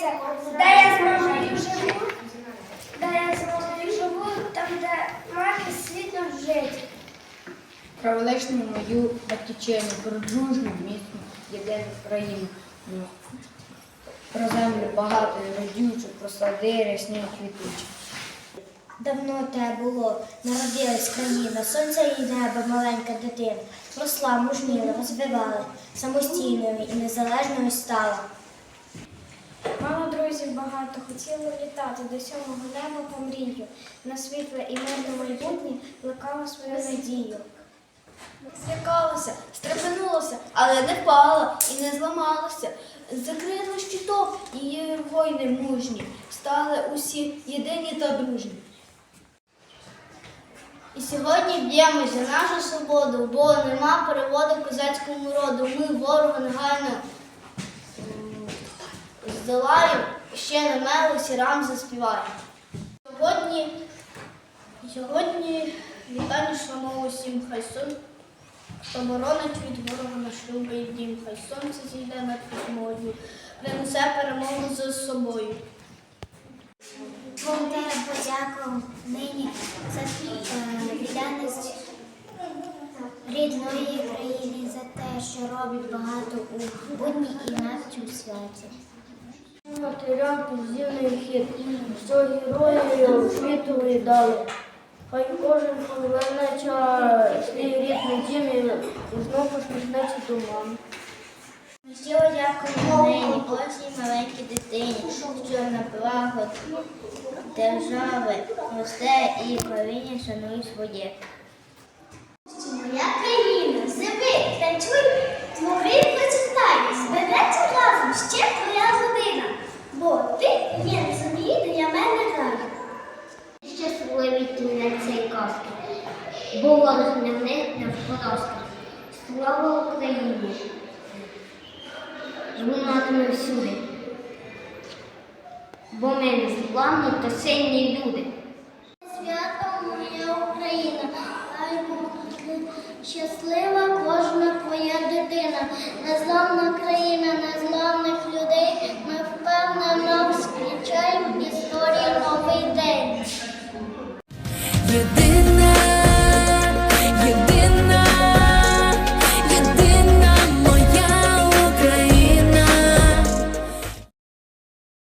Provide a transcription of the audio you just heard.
здається, де я з мамою живу, де я з мамою живу, там, де мамі світло жить. Про величну мою батьківщину, про дружну, міцну, єдину країну. Ну, Про землю багату і родючу, про сади, рясні квітучі. Давно те було, народилась країна, сонце і небо, маленька дитина. Росла, мужніла, розвивала, самостійною і незалежною стала. Мало друзів багато, хотіла літати до сьомого неба по мрію. На світле і мирне майбутнє плекала свою надію. Злякалася, стрепенулася, але не впала і не зламалася. Закрила щиток її воїни мужні, стали усі єдині та дружні. І сьогодні б'ємось за нашу свободу, бо нема переводу козацькому роду. Ми ворога негайно здолаємо, ще не мело рам заспіваємо. Сьогодні, сьогодні вітання шлемо усім, хай сон що боронить від ворога наш любий дім, хай сонце зійде над пітьмою, принесе перемогу за собою. Волонтерам подяку нині за е, відданість рідної країни, за те, що роблять багато у будні і навіть у святі. Матерям підземний хід, що герої у світу віддали. Хай кожен повернеться свій рідний дім і знову посміхнеться до мами. Щиро дякуємо нині кожній маленькій дитині, що на благо держави росте і коріння шанує своє. Бо ти є на землі для мене край. Щасливий кінець цей казки, бо ворог не впорошки. Слава Україні! Лунатиме всюди, бо ми незламні та сильні люди. Свято моя Україна, хай буде щаслива кожна твоя дитина, незламна країна. єдине.